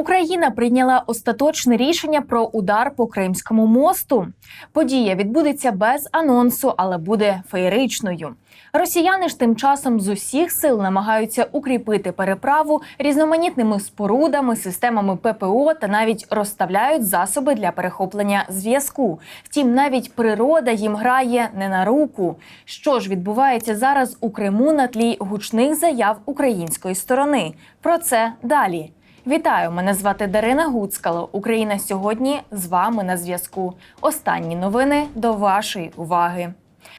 Україна прийняла остаточне рішення про удар по Кримському мосту. Подія відбудеться без анонсу, але буде феєричною. Росіяни ж тим часом з усіх сил намагаються укріпити переправу різноманітними спорудами, системами ППО та навіть розставляють засоби для перехоплення зв'язку. Втім, навіть природа їм грає не на руку. Що ж відбувається зараз у Криму на тлі гучних заяв української сторони? Про це далі. Вітаю! Мене звати Дарина Гуцкало. Україна сьогодні з вами на зв'язку. Останні новини до вашої уваги.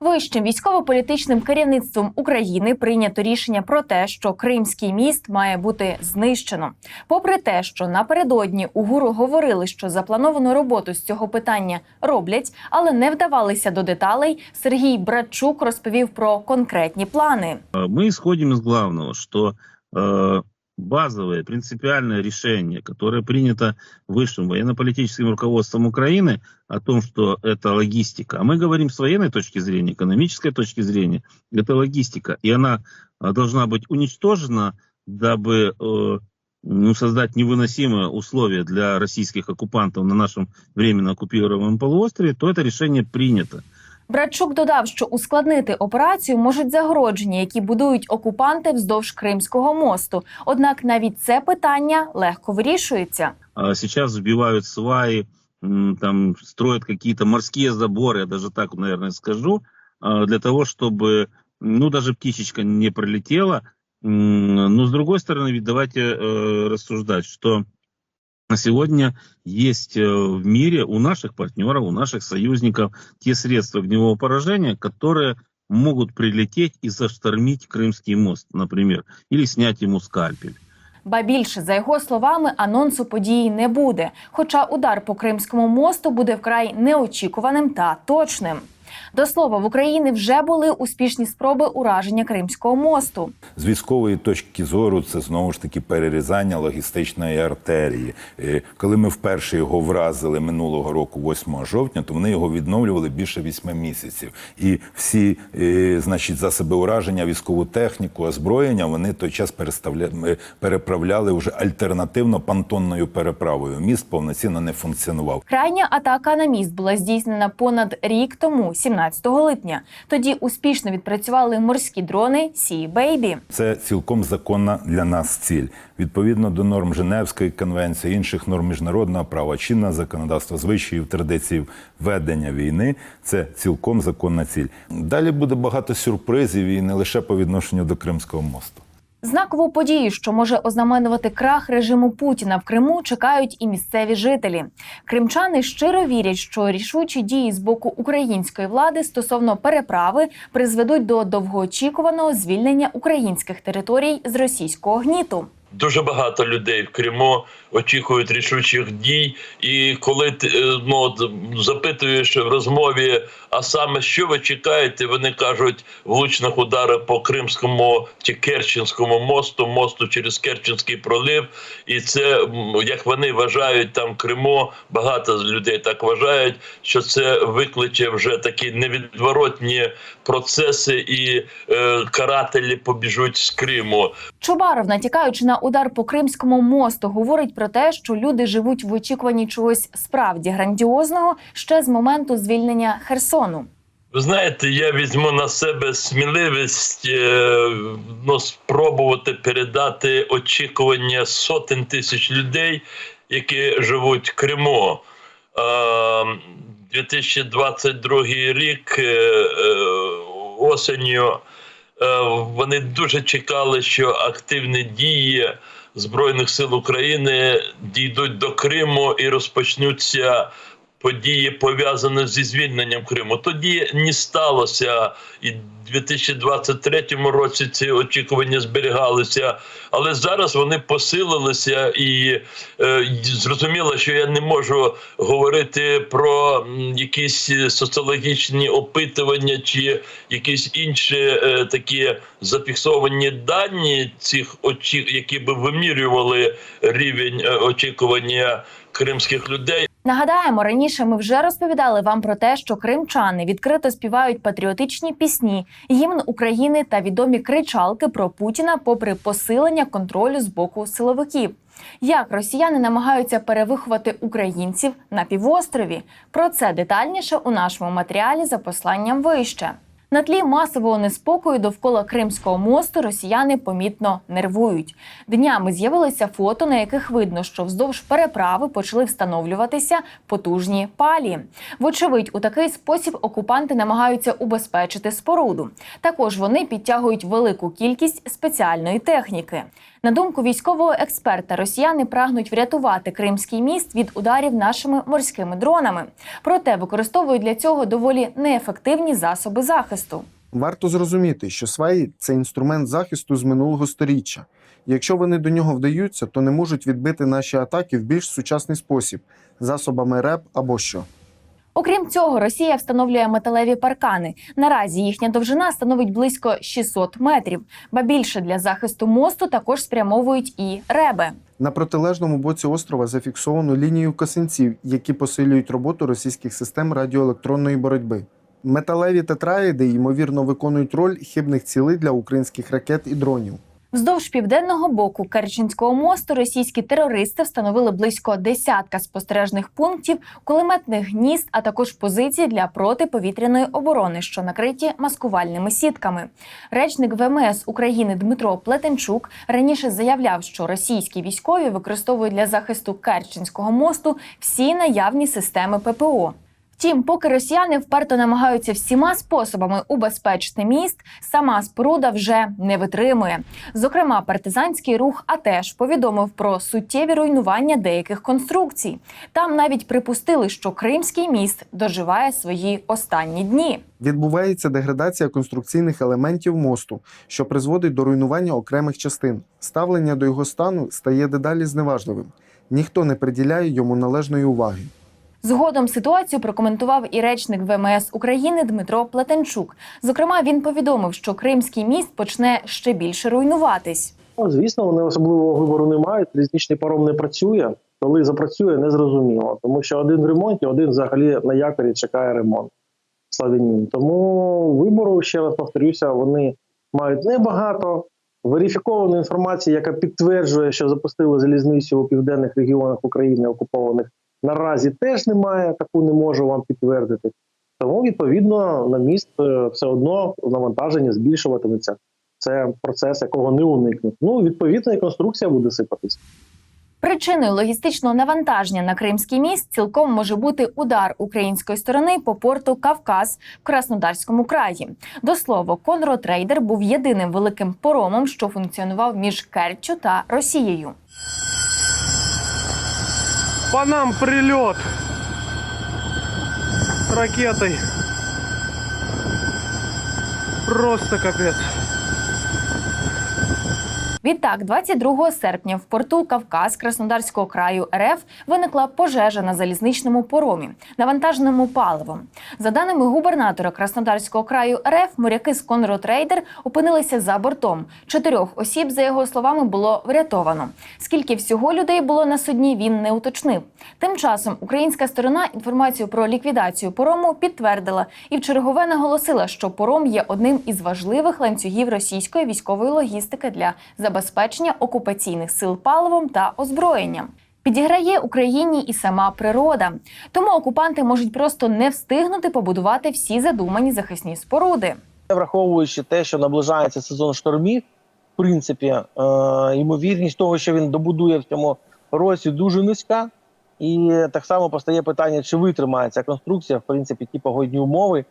Вищим військово-політичним керівництвом України прийнято рішення про те, що Кримський міст має бути знищено. Попри те, що напередодні у ГУРу говорили, що заплановану роботу з цього питання роблять, але не вдавалися до деталей. Сергій Братчук розповів про конкретні плани. Э, Мы исходим из главного, что э, базовое принципиальное решение, которое принято высшим военно-политическим руководством Украины о том, что это логистика, а мы говорим с военной точки зрения, экономической точки зрения, это логистика, и она э, должна быть уничтожена, дабы э, ну, создать невыносимые условия для российских оккупантов на нашем временно оккупированном полуострове, то это решение принято. Братчук додав, що ускладнити операцію можуть загородження, які будують окупанти вздовж Кримського мосту. Однак навіть це питання легко вирішується. А сейчас сбивают сваи, м, там строят какие-то морские заборы, я даже так, наверное, скажу, а, для того, чтобы, ну, даже птичечка не пролетела. М, Но, с другой стороны, ведь давайте э, рассуждать, что на сегодня есть э, в мире у наших партнеров, у наших союзников те средства огневого поражения, которые могут прилететь и заштормить Крымский мост, например, или снять ему скальпель. Ба більше, за його словами, анонсу події не буде. Хоча удар по Кримському мосту буде вкрай неочікуваним та точним. До слова, в Україні вже були успішні спроби ураження Кримського мосту. З військової точки зору це знову ж таки перерізання логістичної артерії. Е, Коли ми вперше його вразили минулого року, 8 жовтня, то вони його відновлювали більше 8 місяців. І всі, е, значить, засоби ураження, військову техніку, озброєння вони той час переправляли вже альтернативно понтонною переправою. Міст повноцінно не функціонував. Крайня атака на міст була здійснена понад рік тому, 17 липня. Тоді успішно відпрацювали морські дрони Сі Бейбі. Це цілком законна для нас ціль. Відповідно до норм Женевської конвенції, інших норм міжнародного права, чинне законодавство, звичаїв, традицій ведення війни це цілком законна ціль. Далі буде багато сюрпризів і не лише по відношенню до Кримського мосту. Знакову подію, що може ознаменувати крах режиму Путіна в Криму, чекають і місцеві жителі. Кримчани щиро вірять, що рішучі дії з боку української влади стосовно переправи призведуть до довгоочікуваного звільнення українських територій з російського гніту. Дуже багато людей в Криму очікують рішучих дій. І коли е, ну, запитуєш в розмові, а саме що ви чекаєте, вони кажуть влучних ударів по Кримському чи Керченському мосту, мосту через Керченський пролив. І це як вони вважають там Криму, багато людей так вважають, що це викличе вже такі невідворотні процеси, і е, карателі побіжуть з Криму. Чубаров, натякаючи на удар по Кримському мосту, говорить про те, що люди живуть в очікуванні чогось справді грандіозного ще з моменту звільнення Херсону. Ви знаєте, я візьму на себе сміливість е, ну, спробувати передати очікування сотень тисяч людей, які живуть в Криму. Е, 2022 рік е, осенню е, вони дуже чекали, що активні дії Збройних сил України дійдуть до Криму і розпочнуться події пов'язані зі звільненням Криму. Тоді не сталося, і в 2023 році ці очікування зберігалися, але зараз вони посилилися, і е, зрозуміло, що я не можу говорити про якісь соціологічні опитування чи якісь інші е, такі зафіксовані дані цих очі, які би вимірювали рівень е, очікування кримських людей. Нагадаємо, раніше ми вже розповідали вам про те, що кримчани відкрито співають патріотичні пісні, гімн України та відомі кричалки про Путіна, попри посилення контролю з боку силовиків. Як росіяни намагаються перевиховати українців на півострові? Про це детальніше у нашому матеріалі за посланням вище. На тлі масового неспокою довкола Кримського мосту росіяни помітно нервують. Днями з'явилися фото, на яких видно, що вздовж переправи почали встановлюватися потужні палі. Вочевидь, у такий спосіб окупанти намагаються убезпечити споруду. Також вони підтягують велику кількість спеціальної техніки. На думку військового експерта, росіяни прагнуть врятувати Кримський міст від ударів нашими морськими дронами. Проте використовують для цього доволі неефективні засоби захисту. Варто зрозуміти, що сваї це інструмент захисту з минулого сторіччя. Якщо вони до нього вдаються, то не можуть відбити наші атаки в більш сучасний спосіб засобами РЕП або що. Окрім цього, Росія встановлює металеві паркани. Наразі їхня довжина становить близько 600 метрів. Ба більше для захисту мосту також спрямовують і реби. На протилежному боці острова зафіксовано лінію косинців, які посилюють роботу російських систем радіоелектронної боротьби. Металеві тетраїди ймовірно виконують роль хибних цілей для українських ракет і дронів. Вздовж південного боку Керченського мосту російські терористи встановили близько десятка спостережних пунктів, кулеметних гнізд, а також позиції для протиповітряної оборони, що накриті маскувальними сітками. Речник ВМС України Дмитро Плетенчук раніше заявляв, що російські військові використовують для захисту Керченського мосту всі наявні системи ППО. Втім, поки росіяни вперто намагаються всіма способами убезпечити міст, сама споруда вже не витримує. Зокрема, партизанський рух АТЕШ повідомив про суттєві руйнування деяких конструкцій. Там навіть припустили, що Кримський міст доживає свої останні дні. Відбувається деградація конструкційних елементів мосту, що призводить до руйнування окремих частин. Ставлення до його стану стає дедалі зневажливим. Ніхто не приділяє йому належної уваги. Згодом ситуацію прокоментував і речник ВМС України Дмитро Плетенчук. Зокрема, він повідомив, що Кримський міст почне ще більше руйнуватись. Ну, звісно, вони особливого вибору не мають. Залізничний паром не працює. Коли запрацює, не зрозуміло. Тому що один в ремонті, один взагалі на якорі чекає ремонт. Славянін. Тому вибору, ще раз повторюся, вони мають небагато. Верифікованої інформації, яка підтверджує, що запустили залізницю у південних регіонах України окупованих, наразі теж немає. Таку не можу вам підтвердити. Тому, відповідно, на міст е, все одно навантаження збільшуватиметься. Це процес, якого не уникнути. Ну, відповідно, і конструкція буде сипатись. Причиною логістичного навантаження на Кримський міст цілком може бути удар української сторони по порту Кавказ в Краснодарському краї. До слова, Конро Трейдер був єдиним великим поромом, що функціонував між Керччю та Росією. По нам прилет ракетой. Просто капец. Відтак, 22 серпня в порту Кавказ Краснодарського краю РФ виникла пожежа на залізничному поромі, навантаженому паливом. За даними губернатора Краснодарського краю РФ, моряки з Конрод Рейдер опинилися за бортом. Чотирьох осіб, за його словами, було врятовано. Скільки всього людей було на судні, він не уточнив. Тим часом українська сторона інформацію про ліквідацію порому підтвердила і в чергове наголосила, що пором є одним із важливих ланцюгів російської військової логістики для забезпечення окупаційних сил паливом та озброєнням. Підіграє Україні і сама природа, тому окупанти можуть просто не встигнути побудувати всі задумані захисні споруди. Враховуючи те, що наближається сезон штормів, в принципі, е, ймовірність того, що він добудує в цьому році, дуже низька. І так само постає питання, чи витримає ця конструкція, в принципі, ті погодні умови,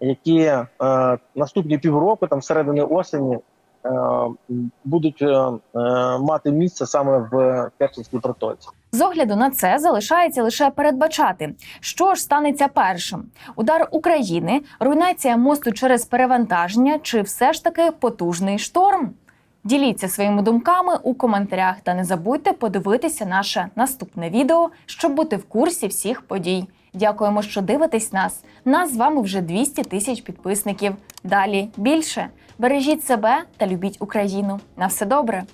які е, наступні півроку, там середини осені, будуть е, е, мати місце саме в Керченській протоці. З огляду на це залишається лише передбачати, що ж станеться першим: удар України, руйнація мосту через перевантаження, чи все ж таки потужний шторм. Діліться своїми думками у коментарях та не забудьте подивитися наше наступне відео, щоб бути в курсі всіх подій. Дякуємо, що дивитесь нас. Нас з вами вже 200 тисяч підписників. Далі більше. Бережіть себе та любіть Україну. На все добре.